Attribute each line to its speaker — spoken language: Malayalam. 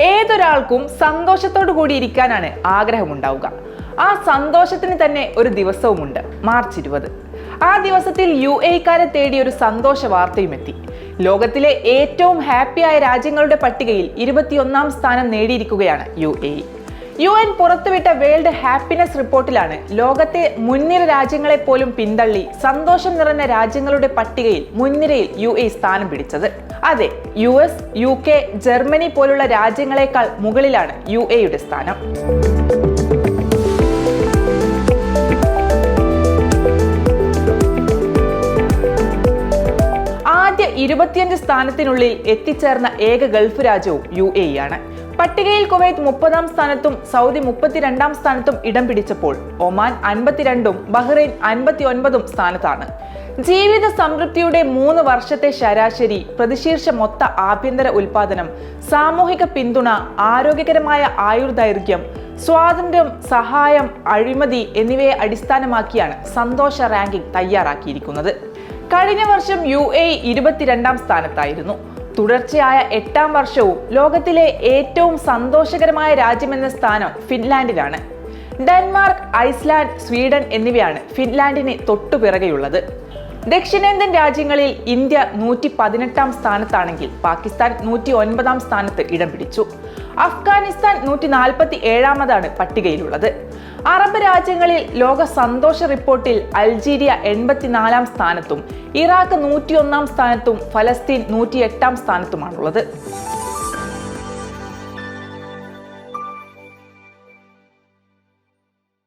Speaker 1: ഏതൊരാൾക്കും സന്തോഷത്തോടു കൂടി ഇരിക്കാനാണ് ആഗ്രഹമുണ്ടാവുക. ആ സന്തോഷത്തിന് തന്നെ ഒരു ദിവസവുമുണ്ട് മാർച്ച് ഇരുപത്. ആ ദിവസത്തിൽ യു എക്കാരെ തേടി ഒരു സന്തോഷ വാർത്തയും എത്തി ലോകത്തിലെ ഏറ്റവും ഹാപ്പിയായ രാജ്യങ്ങളുടെ പട്ടികയിൽ ഇരുപത്തിയൊന്നാം സ്ഥാനം നേടിയിരിക്കുകയാണ് യു എ. യു എൻ പുറത്തുവിട്ട വേൾഡ് ഹാപ്പിനെസ് റിപ്പോർട്ടിലാണ് ലോകത്തെ മുൻനിര രാജ്യങ്ങളെ പോലും പിന്തള്ളി സന്തോഷം നിറഞ്ഞ രാജ്യങ്ങളുടെ പട്ടികയിൽ മുൻനിരയിൽ യു എ സ്ഥാനം പിടിച്ചത്. അതെ U S U K Germany പോലുള്ള രാജ്യങ്ങളെക്കാൾ മുകളിലാണ് യു എയുടെ സ്ഥാനം. ഇരുപത്തിയഞ്ച് സ്ഥാനത്തിനുള്ളിൽ എത്തിച്ചേർന്ന ഏക ഗൾഫ് രാജ്യവും യു എ ആണ്. പട്ടികയിൽ കുവൈത്ത് മുപ്പതാം സ്ഥാനത്തും സൗദി മുപ്പത്തിരണ്ടാം സ്ഥാനത്തും ഇടം പിടിച്ചപ്പോൾ ഒമാൻ അൻപത്തിരണ്ടും ബഹ്റൈൻ അൻപത്തി ഒൻപതും സ്ഥാനത്താണ്. ജീവിത സംതൃപ്തിയുടെ മൂന്ന് വർഷത്തെ ശരാശരി പ്രതിശീർഷ മൊത്ത ആഭ്യന്തര ഉൽപാദനം സാമൂഹിക പിന്തുണ ആരോഗ്യകരമായ ആയുർദൈർഘ്യം സ്വാതന്ത്ര്യം സഹായം അഴിമതി എന്നിവയെ അടിസ്ഥാനമാക്കിയാണ് സന്തോഷ റാങ്കിംഗ് തയ്യാറാക്കിയിരിക്കുന്നത്. കഴിഞ്ഞ വർഷം യു എ ഇരുപത്തിരണ്ടാം സ്ഥാനത്തായിരുന്നു. തുടർച്ചയായ എട്ടാം വർഷവും ലോകത്തിലെ ഏറ്റവും സന്തോഷകരമായ രാജ്യമെന്ന സ്ഥാനം ഫിൻലാൻഡിലാണ്. ഡെൻമാർക്ക് ഐസ്ലാൻഡ് സ്വീഡൻ എന്നിവയാണ് ഫിൻലാൻഡിന് തൊട്ടുപിറകെയുള്ളത്. ദക്ഷിണേന്ത്യൻ രാജ്യങ്ങളിൽ ഇന്ത്യ നൂറ്റി പതിനെട്ടാം സ്ഥാനത്താണെങ്കിൽ പാകിസ്ഥാൻ നൂറ്റി ഒൻപതാം സ്ഥാനത്ത് ഇടം പിടിച്ചു. അഫ്ഗാനിസ്ഥാൻ നൂറ്റി നാൽപ്പത്തി ഏഴാമതാണ് പട്ടികയിലുള്ളത്. അറബ് രാജ്യങ്ങളിൽ ലോക സന്തോഷ റിപ്പോർട്ടിൽ അൾജീരിയ എൺപത്തിനാലാം സ്ഥാനത്തും ഇറാഖ് നൂറ്റിയൊന്നാം സ്ഥാനത്തും ഫലസ്തീൻ നൂറ്റിയെട്ടാം സ്ഥാനത്തുമാണുള്ളത്.